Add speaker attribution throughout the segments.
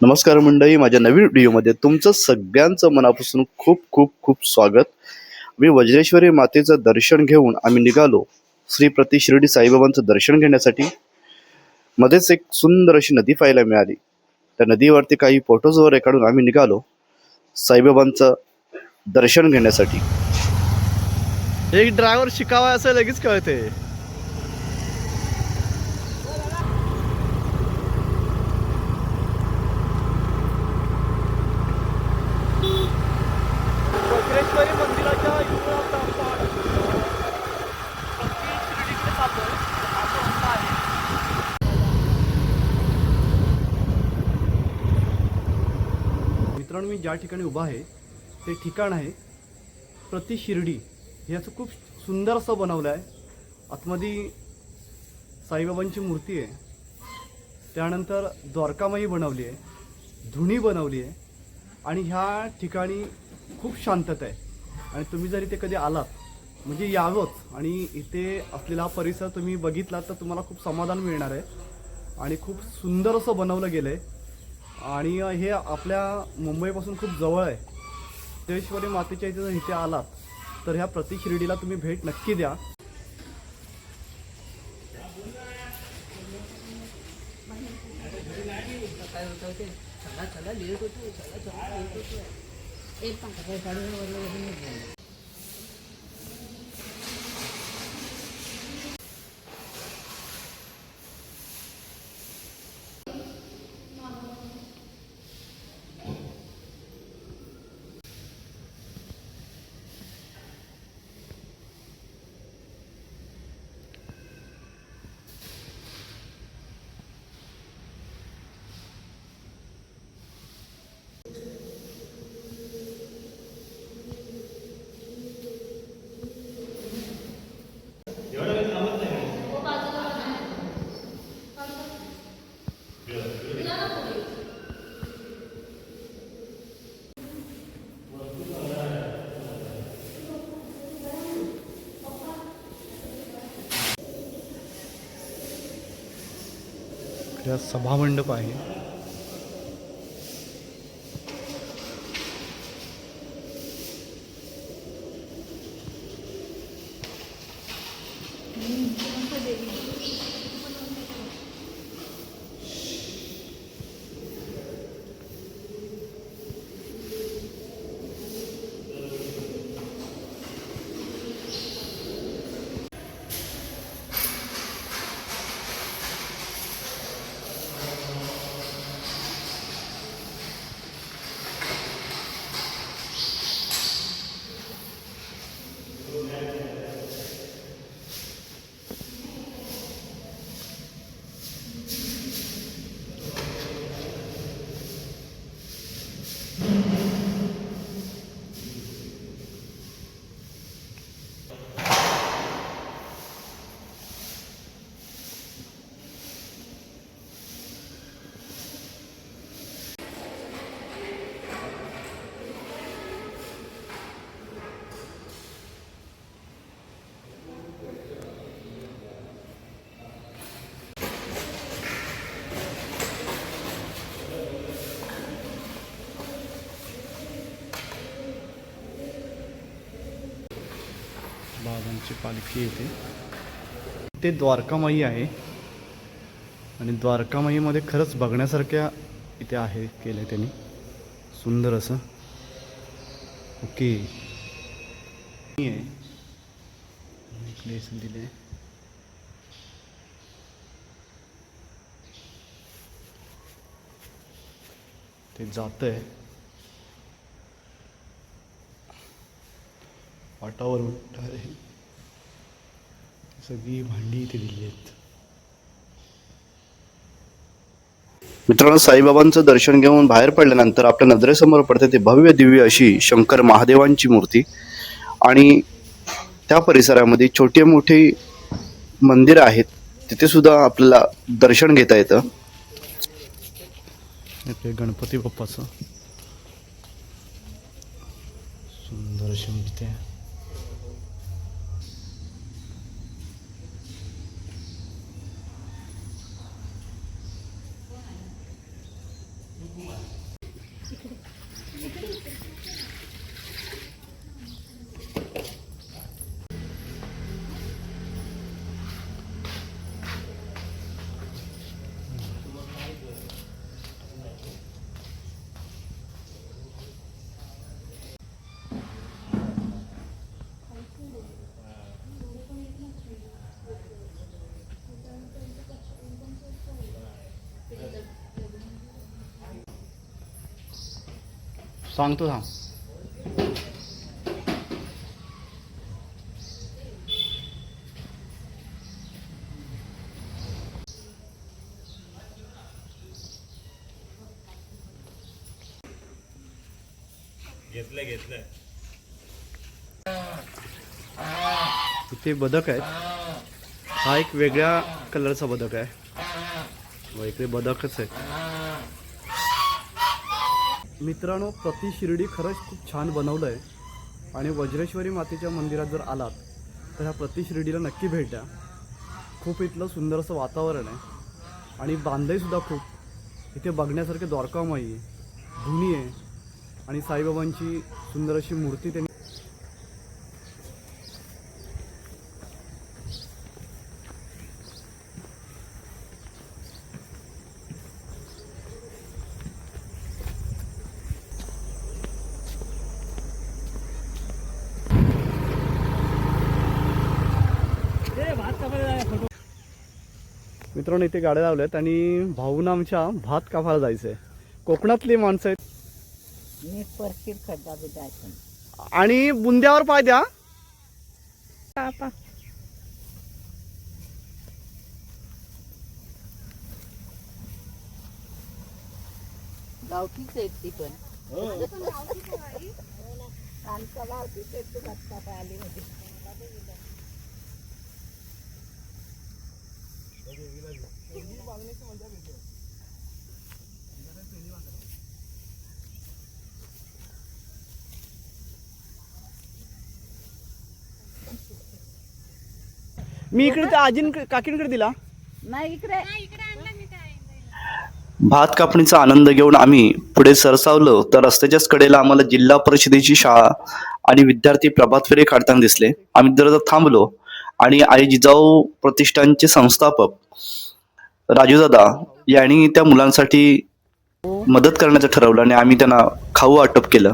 Speaker 1: नमस्कार मंडळी माझ्या नवीन व्हिडिओमध्ये तुमचं सगळ्यांचं मनापासून खूप खूप खूप स्वागत. मी वज्रेश्वरी मातेचं दर्शन घेऊन आम्ही निघालो श्री प्रति शिर्डी साईबाबांचं दर्शन घेण्यासाठी. मध्येच एक सुंदर अशी नदी पाहायला मिळाली. त्या नदीवरती काही फोटोजवर वगैरे आम्ही निघालो साईबाबांचं दर्शन घेण्यासाठी. एक ड्रायव्हर शिकावा असं लगेच कळते
Speaker 2: वज्रेश्वरी मंदिराच्या इकडं आता आपण भक्ती शिर्डीकडे चाललोय. असं म्हणणं आहे. मित्रांनो मी ज्या ठिकाणी उभा आहे ते ठिकाण आहे प्रति शिर्डी. हे असं खूप सुंदर असं बनवलं आहे. आतमध्ये साईबाबांची मूर्ती आहे. त्यानंतर द्वारकामाई बनवली आहे. धुणी बनवली आहे. आणि ह्या ठिकाणी खूप शांतता आहे. आणि तुम्ही जर इथे कधी आलात म्हणजे यावंच. आणि इथे असलेला हा परिसर तुम्ही बघितलात तर तुम्हाला खूप समाधान मिळणार आहे. आणि खूप सुंदर असं बनवलं गेलं आहे आणि हे आपल्या मुंबईपासून खूप जवळ आहे. सिद्धेश्वरी मातेच्या इथे जर इथे आलात तर ह्या प्रति शिर्डीला तुम्ही भेट नक्की द्या.
Speaker 3: एक
Speaker 2: सभामंडप आहे. बाबांची पालखी येते ते द्वारकामाई आहे. आणि द्वारकामाईमध्ये खरंच बघण्यासारख्या इथे आहे केलं आहे त्यांनी. सुंदर असं. ओके. आहे. दिले ते जात आहे पाटावर उठणार आहे सगळी भांडी इथे दिली आहेत.
Speaker 1: मित्रांनो साईबाबांचं दर्शन घेऊन बाहेर पडल्यानंतर आपल्या नजरेसमोर पडते ते भव्य दिव्य अशी शंकर महादेवांची मूर्ती. आणि त्या परिसरामध्ये छोटे मोठे मंदिरं आहेत. तिथे सुद्धा आपल्याला दर्शन घेता येतं.
Speaker 2: गणपती बाप्पाचं सुंदर अशी मूर्ती आहे. सांगतो थांब इथे बदक आहेत. हा एक वेगळ्या कलरचा बदक आहे. इकडे बदकच आहे. मित्रांनो प्रति शिर्डी खरंच खूप छान बनवलं आहे आणि वज्रेश्वरी मातेच्या मंदिरात जर आलात तर ह्या प्रति शिर्डीला नक्की भेट द्या. खूप इथलं सुंदर असं वातावरण आहे. आणि बांधलंही सुद्धा खूप. इथे बघण्यासारखे द्वारकामाई आहे धुनी आहे. आणि साईबाबांची सुंदर अशी मूर्ती त्यांनी मित्रांनो इथे गाड्या लावल्यात आणि भाऊन आमच्या भात कापायला जायचं आहे कोकणातली माणसं आहेत. आणि बुंद्यावर पाय द्या.
Speaker 3: गावठीच आहेत ती पण. आमच्या गावठीच आहेत तू बघता काय आली म्हणजे
Speaker 2: मी इकडे त्या आजीन काकींकडे दिला.
Speaker 3: नाही इकडे.
Speaker 1: भात कापणीचा आनंद घेऊन आम्ही पुढे सरसावलो तर रस्त्याच्याच कडेला आम्हाला जिल्हा परिषदेची शाळा आणि विद्यार्थी प्रभात फेरी काढताना दिसले. आम्ही जरा थांबलो. आणि आई जिजाऊ प्रतिष्ठानचे संस्थापक राजूदादा यांनी त्या मुलांसाठी मदत करण्याचं ठरवलं आणि आम्ही त्यांना खाऊ वाटप केलं.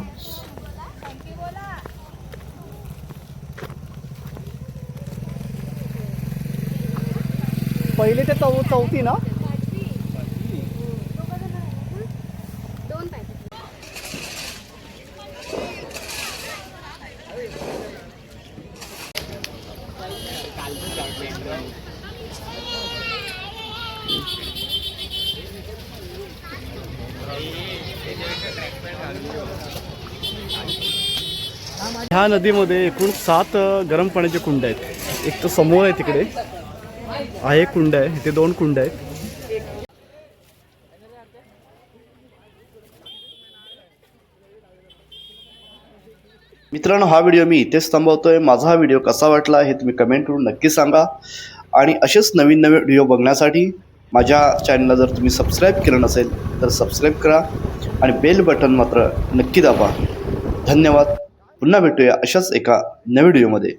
Speaker 2: पहिले ते चौथी ना? ह्या नदीमध्ये एकूण सात गरम पाण्याचे कुंड आहेत. एक तर समोर आहे तिकडे. हा एक कुंड आहे. इथे दोन कुंड आहेत.
Speaker 1: मित्रांनो हा व्हिडिओ मी इथेच थांबवतोय. माझा हा व्हिडिओ कसा वाटला हे तुम्ही कमेंट करून नक्की सांगा. आणि असेच नवीन नवीन व्हिडिओ बघण्यासाठी माझ्या चॅनलला जर तुम्ही सबस्क्राईब केलं नसेल तर सबस्क्राईब करा. आणि बेल बटन मात्र नक्की दाबा. धन्यवाद. पुन्हा भेटूया अशाच एका नवीन व्हिडिओमध्ये